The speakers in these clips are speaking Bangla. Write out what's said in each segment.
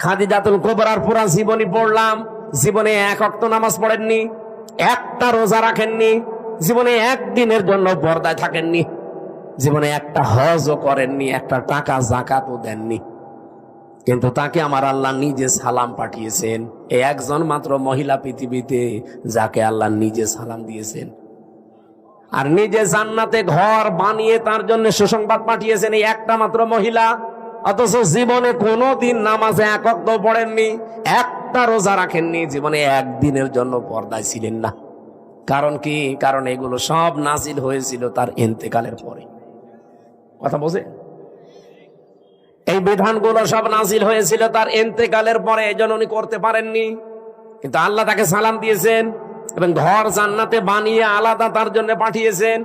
খাদিজাতুল কোবরার পুরা জীবনী পড়লাম। জীবনে এক অক্ত নামাজ পড়েননি, একটা রোজা রাখেননি, জীবনে একদিনের জন্য পর্দায় থাকেননি, জীবনে একটা হজও করেননি, একটা টাকা জাকাতও দেননি। কিন্তু তাকে আমার আল্লাহ নিজে সালাম পাঠিয়েছেন। এই একজন মাত্র মহিলা পৃথিবীতে যাকে আল্লাহ নিজে সালাম দিয়েছেন। আর নিজে জান্নাতে ঘর বানিয়ে তার জন্য সুসংবাদ পাঠিয়েছেন এই একটা মাত্র মহিলা। অথচ জীবনে কোনো দিন নামাজে একক পড়েননি, একটা রোজা রাখেননি, জীবনে একদিনের জন্য পর্দায় ছিলেন না। কারণ কি? কারণ এগুলো সব নাজিল হয়েছিল তার ইন্তেকালের পরে। কথা বোঝে? এই বিধানগুলো সব নাজিল হয়েছিল তার ইন্তেকালের পরে, এই জন্য উনি করতে পারেননি। কিন্তু আল্লাহ তাকে সালাম দিয়েছেন এবং ঘর জান্নাতে বানিয়ে আলাদা তার জন্য পাঠিয়েছেন।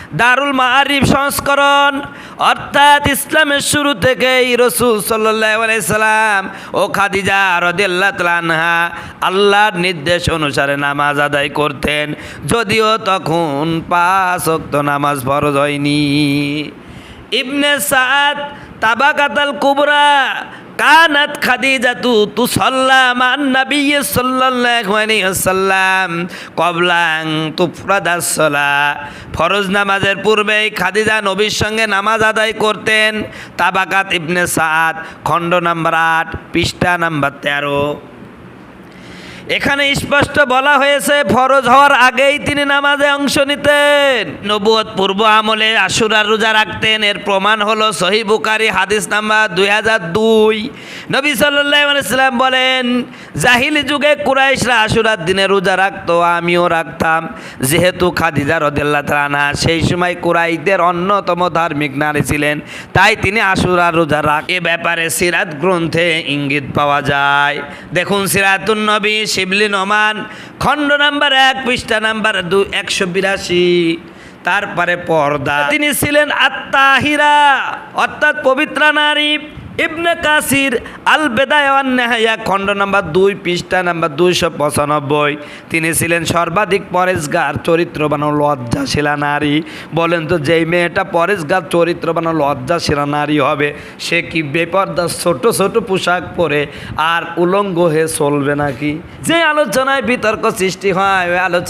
দারুল মাহারিফ সংস্করণ, অর্থাৎ ইসলামের শুরু থেকেই রসুল সাল্লাম ও খাদিজা তালানহা আল্লাহর নির্দেশ অনুসারে নামাজ আদায় করতেন। যদিও তখন পাঁচ নামাজ ফরজ হয়নি। ইবনে সাদ তাবাকাতাল কুবরা কানাত খাদিজাতু তু সাল্লাম নবিয়্য সাল্লাল্লাহু আলাইহি ওয়াসাল্লাম কবলাং তুফরাদাস সালা। ফরজ নামাজের পূর্বেই খাদিজা নবীর সঙ্গে নামাজ আদায় করতেন। তাবাকাত ইবনে সাদ খণ্ড নাম্বার আট, পৃষ্ঠা নাম্বার তেরো। এখানে স্পষ্ট বলা হয়েছে, ফরজ হওয়ার আগেই তিনি নামাজে অংশ নিতেন। নবুয়ত পূর্ব আমলে আশুরার রোজা রাখতেন, এর প্রমাণ হলো সহি বুকারি হাদিস নাম্বার দুই হাজার দুই। নবী সাল্লাম বলেন, জাহিলি যুগে কুরাইশরা আশুরার দিনে রোজা রাখতো, আমিও রাখতাম। যেহেতু খাদিজা রদেল্লা তালানা সেই সময় কুরাইদের অন্যতম ধার্মিক নারী ছিলেন, তাই তিনি আশুরার রোজা রাখ। এ ব্যাপারে সিরাত গ্রন্থে ইঙ্গিত পাওয়া যায়। দেখুন, সিরাতুন নবী শিবলি নমান, খণ্ড নাম্বার এক, পৃষ্ঠা নাম্বার দু, একশো বিরাশি। তারপরে পর্দা। তিনি ছিলেন আত্মাহিরা, অর্থাৎ পবিত্রা নারী। ইবনে কাসির আল বেদায়ান নেহাইয়া খণ্ড নাম্বার দুই, পৃষ্ঠা নাম্বার দুইশো পঁচানব্বই। তিনি ছিলেন সর্বাধিক পরেশগার, চরিত্রবান লজ্জাশীলা নারী। বলেন তো, যেই মেয়েটা পরেশগার, চরিত্রবান লজ্জাশীলা নারী হবে, সে কি বেপর্দা ছোট ছোট পোশাক পরে আর উলঙ্গ হয়ে চলবে নাকি? যে আলোচনায় বিতর্ক সৃষ্টি হয়, ওই আলোচনা